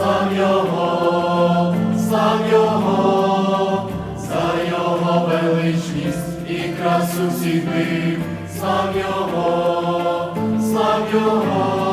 слав Його, сам Його, за Його величність і красу всіх див, слав Його, слав Його.